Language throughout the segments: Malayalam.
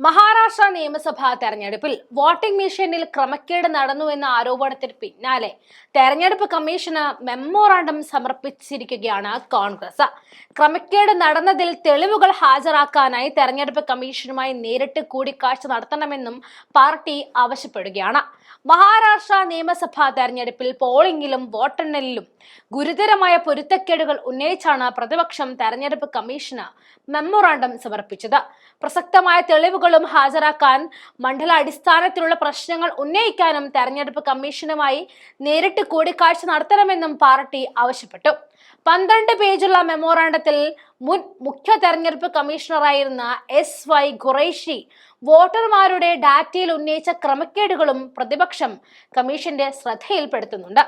മഹാരാഷ്ട്ര നിയമസഭാ തെരഞ്ഞെടുപ്പിൽ വോട്ടിംഗ് മെഷീനിൽ ക്രമക്കേട് നടന്നു എന്ന ആരോപണത്തിന് പിന്നാലെ തെരഞ്ഞെടുപ്പ് കമ്മീഷന് മെമ്മോറാണ്ടം സമർപ്പിച്ചിരിക്കുകയാണ് കോൺഗ്രസ്. ക്രമക്കേട് നടന്നതിൽ തെളിവുകൾ ഹാജരാക്കാനായി തെരഞ്ഞെടുപ്പ് കമ്മീഷനുമായി നേരിട്ട് കൂടിക്കാഴ്ച നടത്തണമെന്നും പാർട്ടി ആവശ്യപ്പെടുകയാണ്. മഹാരാഷ്ട്ര നിയമസഭാ തെരഞ്ഞെടുപ്പിൽ പോളിംഗിലും വോട്ടെണ്ണലിലും ഗുരുതരമായ പൊരുത്തക്കേടുകൾ ഉന്നയിച്ചാണ് പ്രതിപക്ഷം തെരഞ്ഞെടുപ്പ് കമ്മീഷന് മെമ്മോറാണ്ടം സമർപ്പിച്ചത്. പ്രസക്തമായ തെളിവുകളും ഹാജരാക്കാൻ മണ്ഡല അടിസ്ഥാനത്തിലുള്ള പ്രശ്നങ്ങൾ ഉന്നയിക്കാനും തെരഞ്ഞെടുപ്പ് കമ്മീഷനുമായി നേരിട്ട് കൂടിക്കാഴ്ച നടത്തണമെന്നും പാർട്ടി ആവശ്യപ്പെട്ടു. പന്ത്രണ്ട് പേജുള്ള മെമ്മോറാണ്ടത്തിൽ മുൻ മുഖ്യ തെരഞ്ഞെടുപ്പ് കമ്മീഷണറായിരുന്ന എസ് വൈ ഖുറൈഷി വോട്ടർമാരുടെ ഡാറ്റയിൽ ഉന്നയിച്ച ക്രമക്കേടുകളും പ്രതിപക്ഷം കമ്മീഷന്റെ ശ്രദ്ധയിൽപ്പെടുത്തുന്നുണ്ട്.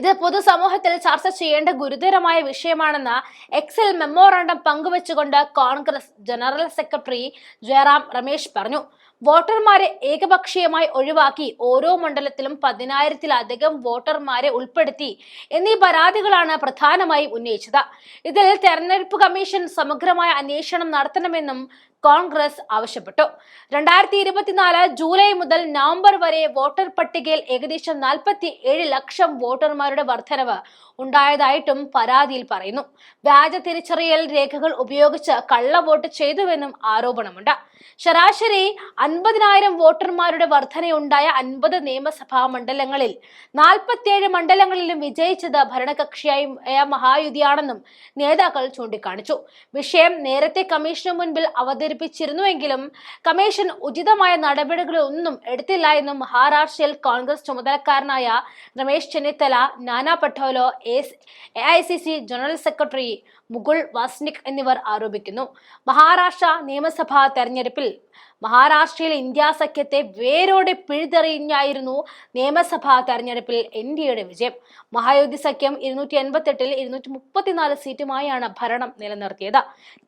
ഇത് പൊതുസമൂഹത്തിൽ ചർച്ച ചെയ്യേണ്ട ഗുരുതരമായ വിഷയമാണെന്ന് എക്സൽ മെമ്മോറാണ്ടം പങ്കുവച്ചുകൊണ്ട് കോൺഗ്രസ് ജനറൽ സെക്രട്ടറി ജയറാം രമേശ് പറഞ്ഞു. വോട്ടർമാരെ ഏകപക്ഷീയമായി ഒഴിവാക്കി ഓരോ മണ്ഡലത്തിലും പതിനായിരത്തിലധികം വോട്ടർമാരെ ഉൾപ്പെടുത്തി എന്നീ പരാതികളാണ് പ്രധാനമായും ഉന്നയിച്ചത്. ഇതിൽ തെരഞ്ഞെടുപ്പ് കമ്മീഷൻ സമഗ്രമായ അന്വേഷണം നടത്തണമെന്നും കോൺഗ്രസ് ആവശ്യപ്പെട്ടു. രണ്ടായിരത്തി ഇരുപത്തിനാല് ജൂലൈ മുതൽ നവംബർ വരെ വോട്ടർ പട്ടികയിൽ ഏകദേശം നാൽപ്പത്തി ഏഴ് ലക്ഷം വോട്ടർമാരുടെ വർധനവ് ഉണ്ടായതായിട്ടും പരാതിയിൽ പറയുന്നു. വ്യാജ തിരിച്ചറിയൽ രേഖകൾ ഉപയോഗിച്ച് കള്ളവോട്ട് ചെയ്തുവെന്നും ആരോപണമുണ്ട്. ശരാശരി അൻപതിനായിരം വോട്ടർമാരുടെ വർധനയുണ്ടായ അൻപത് നിയമസഭാ മണ്ഡലങ്ങളിൽ നാൽപ്പത്തിയേഴ് മണ്ഡലങ്ങളിലും വിജയിച്ചത് ഭരണകക്ഷിയായ മഹായുതിയാണെന്നും നേതാക്കൾ ചൂണ്ടിക്കാണിച്ചു. വിഷയം നേരത്തെ കമ്മീഷന് മുൻപിൽ അവതരിപ്പിച്ചിരുന്നുവെങ്കിലും കമ്മീഷൻ ഉചിതമായ നടപടികളൊന്നും എടുത്തില്ല എന്നും മഹാരാഷ്ട്രയിൽ Congress ചുമതലക്കാരനായ Ramesh Chennithala Nana Patole A I C C general secretary Mukul Wasnik എന്നിവർ ആരോപിക്കുന്നു. മഹാരാഷ്ട്ര നിയമസഭാ തെരഞ്ഞെടുപ്പിൽ മഹാരാഷ്ട്രയിലെ ഇന്ത്യ സഖ്യത്തെ വേരോടെ പിഴുതെറിഞ്ഞായിരുന്നു നിയമസഭാ തെരഞ്ഞെടുപ്പിൽ എൻ ഡി എയുടെ വിജയം. മഹായുതി സഖ്യം ഇരുന്നൂറ്റി എൺപത്തെട്ടിൽ ഇരുന്നൂറ്റി മുപ്പത്തിനാല് സീറ്റുമായാണ് ഭരണം നിലനിർത്തിയത്.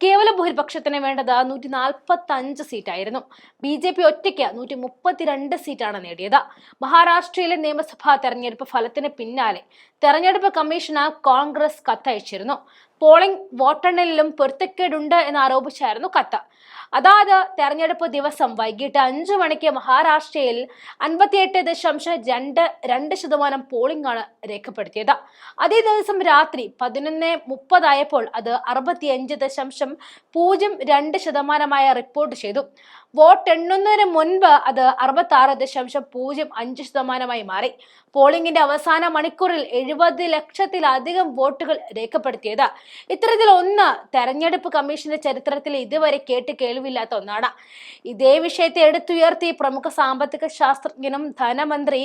കേവല ഭൂരിപക്ഷത്തിന് വേണ്ടത് നൂറ്റി നാൽപ്പത്തി അഞ്ച് സീറ്റായിരുന്നു. ബി ജെ പി ഒറ്റയ്ക്ക് നൂറ്റി മുപ്പത്തിരണ്ട് സീറ്റാണ് നേടിയത്. മഹാരാഷ്ട്രയിലെ നിയമസഭാ തെരഞ്ഞെടുപ്പ് ഫലത്തിന് പിന്നാലെ തെരഞ്ഞെടുപ്പ് കമ്മീഷന് കോൺഗ്രസ് കത്തയച്ചിരുന്നു. പോളിംഗ് വോട്ടെണ്ണലിലും പൊരുത്തക്കേടുണ്ട് എന്ന് ആരോപിച്ചായിരുന്നു കത്ത് അതാത് തെരഞ്ഞെടുപ്പ് ദിവസം വൈകിട്ട് അഞ്ചു മണിക്ക് മഹാരാഷ്ട്രയിൽ അൻപത്തിയെട്ട് ദശാംശം രണ്ട് രണ്ട് ശതമാനം പോളിംഗ് ആണ് രേഖപ്പെടുത്തിയത്. അതേ ദിവസം രാത്രി പതിനൊന്ന് മുപ്പതായപ്പോൾ അത് അറുപത്തിയഞ്ച് ദശാംശം പൂജ്യം രണ്ട് ശതമാനമായ റിപ്പോർട്ട് ചെയ്തു. വോട്ട് എണ്ണുന്നതിന് മുൻപ് അത് അറുപത്തി ആറ് ദശാംശം പൂജ്യം അഞ്ച് ശതമാനമായി മാറി. പോളിംഗിന്റെ അവസാന മണിക്കൂറിൽ എഴുപത് ലക്ഷത്തിലധികം വോട്ടുകൾ രേഖപ്പെടുത്തിയത്. ഇത്തരത്തിൽ ഒന്ന് തെരഞ്ഞെടുപ്പ് കമ്മീഷന്റെ ചരിത്രത്തിൽ ഇതുവരെ കേട്ട് കേൾവില്ലാത്ത ഒന്നാണ് ഇതേ വിഷയത്തെ എടുത്തുയർത്തി പ്രമുഖ സാമ്പത്തിക ശാസ്ത്രജ്ഞനും ധനമന്ത്രി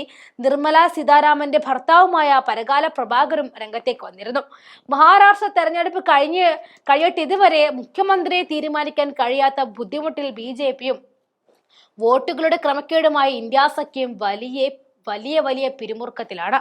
നിർമ്മല സീതാരാമന്റെ ഭർത്താവുമായ പരകാല പ്രഭാകരും രംഗത്തേക്ക് വന്നിരുന്നു. മഹാരാഷ്ട്ര തെരഞ്ഞെടുപ്പ് കഴിഞ്ഞ് കഴിയട്ട് ഇതുവരെ മുഖ്യമന്ത്രിയെ തീരുമാനിക്കാൻ കഴിയാത്ത ബുദ്ധിമുട്ടിൽ ബി ജെ പിയും വോട്ടുകളുടെ ക്രമക്കേടുമായി ഇന്ത്യ സഖ്യം വലിയ വലിയ വലിയ പിരിമുറുക്കത്തിലാണ്.